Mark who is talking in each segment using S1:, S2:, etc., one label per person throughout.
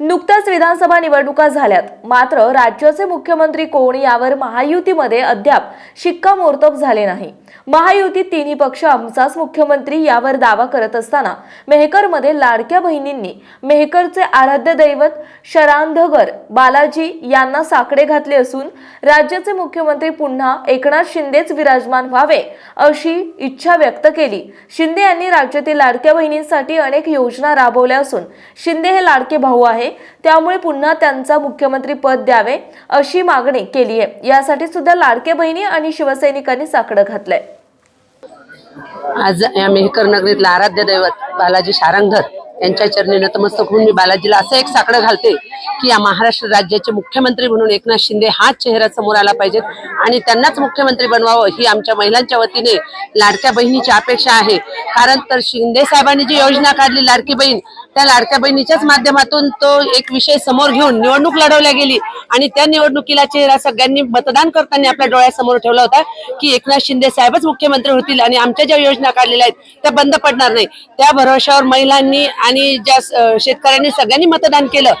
S1: नुकत्याच विधानसभा निवडणुका झाल्यात. मात्र राज्याचे मुख्यमंत्री कोण यावर महायुतीमध्ये अद्याप शिक्कामोर्तब झाले नाही. महायुती तिन्ही पक्ष आमचाच मुख्यमंत्री यावर दावा करत असताना मेहकरमध्ये लाडक्या बहिणींनी मेहकरचे आराध्य दैवत शरांधगर बालाजी यांना साकडे घातले असून राज्याचे मुख्यमंत्री पुन्हा एकनाथ शिंदेच विराजमान व्हावे अशी इच्छा व्यक्त केली. शिंदे यांनी राज्यातील लाडक्या बहिणींसाठी अनेक योजना राबवल्या असून शिंदे हे लाडके भाऊ आहे. त्यामुळे पुन्हा त्यांचा मुख्यमंत्री पद द्यावे अशी मागणी केली आहे. यासाठी सुद्धा लाडके बहिणी आणि शिवसैनिकांनी साकडं घातलंय.
S2: आज या मेहकर नगरीतला आराध्य दैवत बालाजी शारंगधर यांच्या चरणी नतमस्तक होऊन मी बालाजीला असं एक साकडं घालते की या महाराष्ट्र राज्याचे मुख्यमंत्री म्हणून एकनाथ शिंदे हाच चेहरा समोर आला पाहिजेत आणि त्यांनाच मुख्यमंत्री बनवावं ही आमच्या महिलांच्या वतीने लाडक्या बहिणीची अपेक्षा आहे. कारण तर शिंदे साहेबांनी जी योजना काढली लाडकी बहीण त्या लाडक्या बहिणीच्याच माध्यमातून तो एक विषय समोर घेऊन निवडणूक लढवल्या गेली. आणि त्या निवडणुकीला चेहरा सगळ्यांनी मतदान करताना आपल्या डोळ्यासमोर ठेवला होता की एकनाथ शिंदे साहेबच मुख्यमंत्री होतील आणि आमच्या ज्या योजना काढलेल्या आहेत त्या बंद पडणार नाही. त्या भरोशावर महिलांनी आणि ज्या शेतकऱ्यांनी सगळ्यांनी मतदान केलं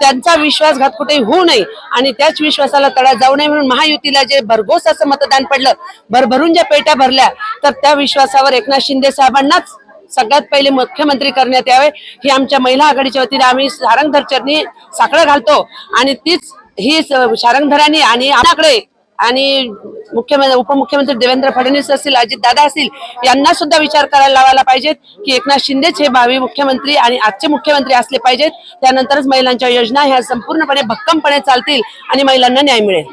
S2: त्यांचा विश्वासघात कुठेही होऊ नये. आणि त्याच विश्वासाला तडा जाऊ नये म्हणून महायुतीला जे भरघोस असं मतदान पडलं भरभरून ज्या पेट्या भरल्या तर त्या विश्वासावर एकनाथ शिंदे साहेबांनाच सगळ्यात पहिले मुख्यमंत्री करण्यात यावे ही आमच्या महिला आघाडीच्या वतीने आम्ही सारंगधर चरणी साकडं घालतो. आणि तीच ही सारंगधरांनी आणि आमच्याकडे आणि मुख्यमंत्री उपमुख्यमंत्री देवेंद्र फडणवीस असतील अजित दादा असतील यांना सुद्धा विचार करायला लावायला पाहिजेत की एकनाथ शिंदेच हे भावी मुख्यमंत्री आणि आजचे मुख्यमंत्री असले पाहिजेत. त्यानंतरच महिलांच्या योजना ह्या संपूर्णपणे भक्कमपणे चालतील आणि महिलांना न्याय मिळेल.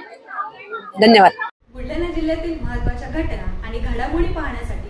S2: धन्यवाद.
S3: बुलढाणा जिल्ह्यातील महत्त्वाच्या घटना आणि घडामोडी पाहण्यासाठी